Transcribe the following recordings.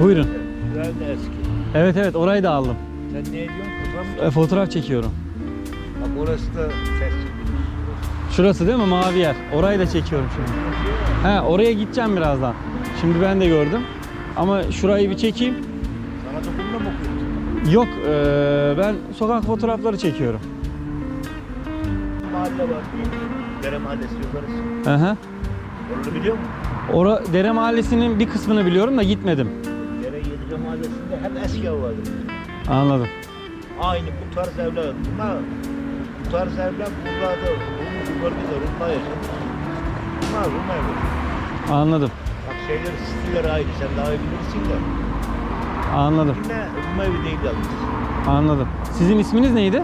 Buyurun. Güzel de eski. Evet evet orayı da aldım. Sen ne ediyorsun? Kızım mı? E, fotoğraf çekiyorum. Bak orası da tescilli. Şurası değil mi mavi yer? Orayı da çekiyorum şimdi. He oraya gideceğim birazdan. Şimdi ben de gördüm. Ama şurayı bir çekeyim. Sana dokunma mı okuyorsun? Yok eee, ben sokak fotoğrafları çekiyorum. Mahalle var. Dere mahallesi yukarısı. Hı hı. Onu biliyor musun? Ora, Dere Mahallesi'nin bir kısmını biliyorum da gitmedim. Mahallesinde hep eski ev vardı. Anladım. Aynı bu tarz evler. Bunlar bu tarz evler buralarda Rum, bu bölgede Rumlar yaşamış. Bunlar Rum evleri. Anladım. Bak şeyler stiler ayrı. Sen daha iyi bilirsin de. Anladım. Yine Rum evi değil yalnız. Anladım. Sizin isminiz neydi?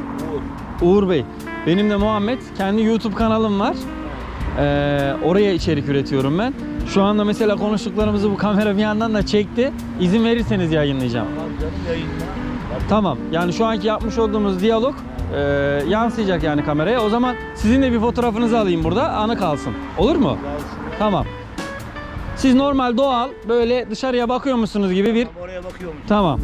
Bu Uğur Bey. Benim de Muhammed. Kendi YouTube kanalım var. Ee, oraya içerik üretiyorum ben. Şu anda mesela konuştuklarımızı bu kamera bir yandan da çekti. İzin verirseniz yayınlayacağım. Tamam. Yani şu anki yapmış olduğumuz diyalog e, yansıyacak yani kameraya. O zaman sizin de bir fotoğrafınızı alayım burada. Anı kalsın. Olur mu? Tamam. Siz normal doğal böyle dışarıya bakıyor musunuz gibi bir oraya bakıyormuş. Tamam.